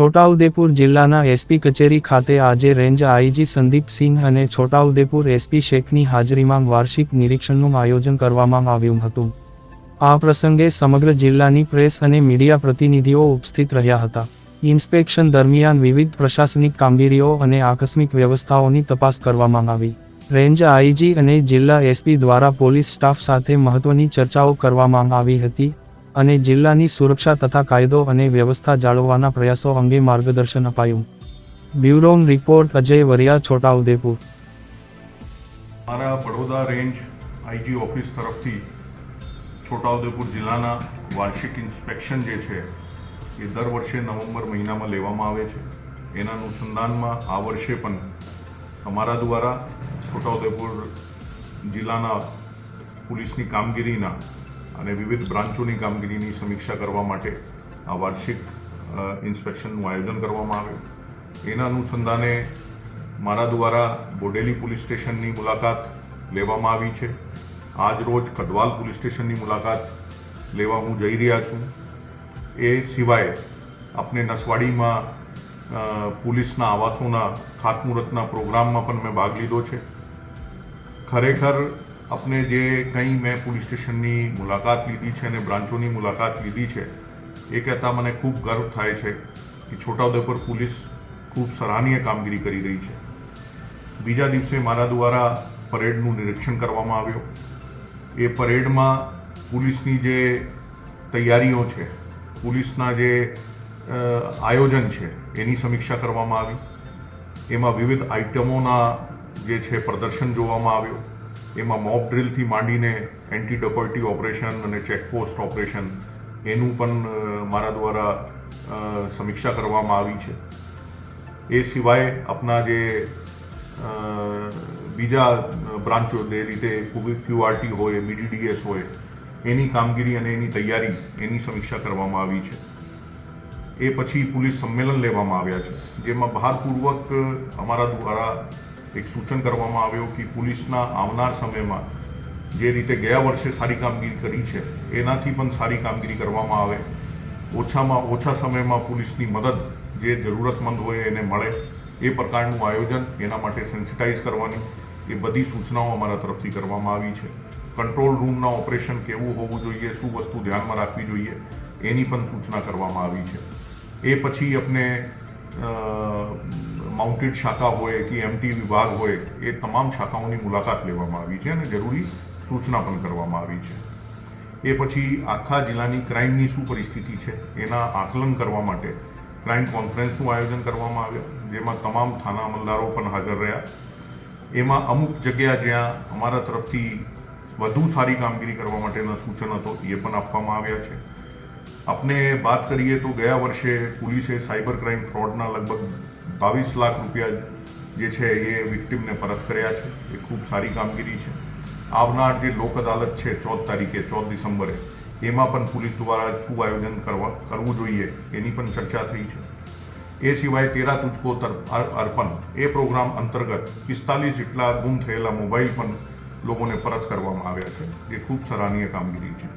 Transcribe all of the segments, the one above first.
છોટાઉદેપુર જિલ્લાના એસપી કચેરી ખાતે આજે રેન્જ આઈજી સંદીપ સિંહ અને છોટાઉદેપુર એસપી શેખની હાજરીમાં વાર્ષિક નિરીક્ષણનું આયોજન કરવામાં આવ્યું હતું. આ પ્રસંગે સમગ્ર જિલ્લાની પ્રેસ અને મીડિયા પ્રતિનિધિઓ ઉપસ્થિત રહ્યા હતા. ઇન્સ્પેક્શન દરમિયાન વિવિધ પ્રશાસનિક કામગીરીઓ અને આકસ્મિક વ્યવસ્થાઓની તપાસ કરવામાં આવી. રેન્જ આઈજી અને જિલ્લા એસપી દ્વારા પોલીસ સ્ટાફ સાથે મહત્વની ચર્ચાઓ કરવામાં આવી હતી. અને જિલ્લાની સુરક્ષા તથા કાયદો અને વ્યવસ્થા જાળવવાના પ્રયાસો અંગે માર્ગદર્શન અપાયું. બ્યુરોન રિપોર્ટ, અજય વરિયા, છોટાઉદેપુર. મારા વડોદરા રેન્જ આઈજી ઓફિસ તરફથી છોટાઉદેપુર જિલ્લાના વાર્ષિક ઇન્સ્પેક્શન જે છે, એ દર વર્ષે નવેમ્બર મહિનામાં લેવામાં આવે છે. એના અનુસંધાનમાં આ વર્ષે પણ અમારા દ્વારા છોટાઉદેપુર જિલ્લાના પોલીસની કામગીરીના અને વિવિધ બ્રાન્ચોની કામગીરીની સમીક્ષા કરવા માટે આ વાર્ષિક ઇન્સ્પેક્શનનું આયોજન કરવામાં આવ્યું. એના અનુસંધાને મારા દ્વારા બોડેલી પોલીસ સ્ટેશનની મુલાકાત લેવામાં આવી છે. આજ રોજ કડવાલ પોલીસ સ્ટેશનની મુલાકાત લેવા હું જઈ રહ્યા છું. એ સિવાય આપણે નસવાડીમાં પોલીસના આવાસોના ખાતમુહૂર્તના પ્રોગ્રામમાં પણ મેં ભાગ લીધો છે. ખરેખર આપણે જે કંઈ મેં પોલીસ સ્ટેશનની મુલાકાત લીધી છે અને બ્રાન્ચોની મુલાકાત લીધી છે, એ કહેતા મને ખૂબ ગર્વ થાય છે કે છોટાઉદેપુર પોલીસ ખૂબ સરાહનીય કામગીરી કરી રહી છે. બીજા દિવસે મારા દ્વારા પરેડનું નિરીક્ષણ કરવામાં આવ્યું. એ પરેડમાં પોલીસની જે તૈયારીઓ છે, પોલીસના જે આયોજન છે, એની સમીક્ષા કરવામાં આવી. એમાં વિવિધ આઇટમોના જે છે, પ્રદર્શન જોવામાં આવ્યું. એમાં મોબ ડ્રિલથી માંડીને એન્ટી ડકોઇટી ઓપરેશન અને ચેકપોસ્ટ ઓપરેશન એનું પણ મારા દ્વારા સમીક્ષા કરવામાં આવી છે. એ સિવાય આપણા જે બીજા બ્રાન્ચો, જે રીતે ક્યુઆરટી હોય બીડીડીએસ હોય, એની કામગીરી અને એની તૈયારી, એની સમીક્ષા કરવામાં આવી છે. એ પછી પોલીસ સંમેલન લેવામાં આવ્યા છે, જેમાં ભારપૂર્વક અમારા દ્વારા એક સૂચન કરવામાં આવ્યું કે પોલીસના આવનાર સમયમાં જે રીતે ગયા વર્ષે સારી કામગીરી કરી છે, એનાથી પણ સારી કામગીરી કરવામાં આવે. ઓછામાં ઓછા સમયમાં પોલીસની મદદ જે જરૂરતમંદ હોય એને મળે. એ પ્રકારનું આયોજન એના માટે સેન્સિટાઇઝ કરવાની એ બધી સૂચનાઓ અમારા તરફથી કરવામાં આવી છે. કંટ્રોલ રૂમના ઓપરેશન કેવું હોવું જોઈએ, શું વસ્તુ ધ્યાનમાં રાખવી જોઈએ, એની પણ સૂચના કરવામાં આવી છે. એ પછી આપણે માઉન્ટેડ શાખા હોય કે એમટી વિભાગ હોય, એ તમામ શાખાઓની મુલાકાત લેવામાં આવી છે અને જરૂરી સૂચના પણ કરવામાં આવી છે. એ પછી આખા જિલ્લાની ક્રાઇમની શું પરિસ્થિતિ છે, એના આકલન કરવા માટે ક્રાઇમ કોન્ફરન્સનું આયોજન કરવામાં આવ્યું, જેમાં તમામ થાના અમલદારો પણ હાજર રહ્યા. એમાં અમુક જગ્યા જ્યાં અમારા તરફથી વધુ સારી કામગીરી કરવા માટેના સૂચન હતો, એ પણ આપવામાં આવ્યા છે. આપણે વાત કરીએ તો ગયા વર્ષે પોલીસે સાયબર ક્રાઇમ ફ્રોડના લગભગ બાવીસ લાખ રૂપિયા જે છે એ વિક્ટિમને પરત કર્યા છે. એ ખૂબ સારી કામગીરી છે. આવનાર જે લોક અદાલત છે ચૌદ તારીખે ચૌદ ડિસેમ્બરે એમાં પણ પોલીસ દ્વારા શું આયોજન કરવા, કરવું જોઈએ એની પણ ચર્ચા થઈ છે. એ સિવાય તેરા તુજકો અર્પણ, એ પ્રોગ્રામ અંતર્ગત પિસ્તાલીસ જેટલા ગુમ થયેલા મોબાઈલ પણ લોકોને પરત કરવામાં આવ્યા છે. એ ખૂબ સરાહનીય કામગીરી છે.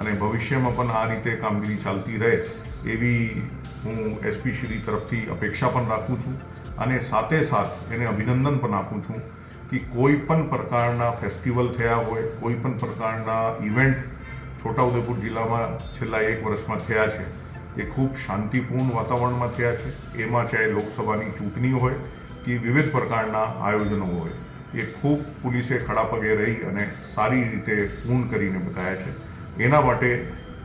અને ભવિષ્યમાં પણ આ રીતે કામગીરી ચાલતી રહે એવી હું એસપી શ્રી તરફથી અપેક્ષા પણ રાખું છું અને સાથે સાથ એને અભિનંદન પણ આપું છું કે કોઈ પણ પ્રકારના ફેસ્ટિવલ થયા હોય, કોઈ પણ પ્રકારના ઇવેન્ટ છોટાઉદેપુર જિલ્લામાં છેલ્લા એક વર્ષમાં થયા છે, એ ખૂબ શાંતિપૂર્ણ વાતાવરણમાં થયા છે. એમાં ચાહે લોકસભાની ચૂંટણી હોય કે વિવિધ પ્રકારના આયોજનો હોય, એ ખૂબ પોલીસે ખડા પગે રહી અને સારી રીતે પૂર્ણ કરીને બતાવ્યા છે. એના માટે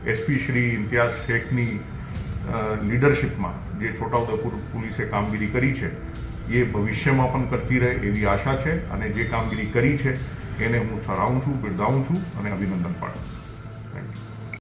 એસપી શ્રી ઇમ્તિયાઝ શેખની લીડરશિપમાં જે છોટાઉદેપુર પોલીસે કામગીરી કરી છે, એ ભવિષ્યમાં પણ કરતી રહે એવી આશા છે અને જે કામગીરી કરી છે, એને હું સરાહું છું, બિરદાવું છું અને અભિનંદન પાઠવું થેન્ક યુ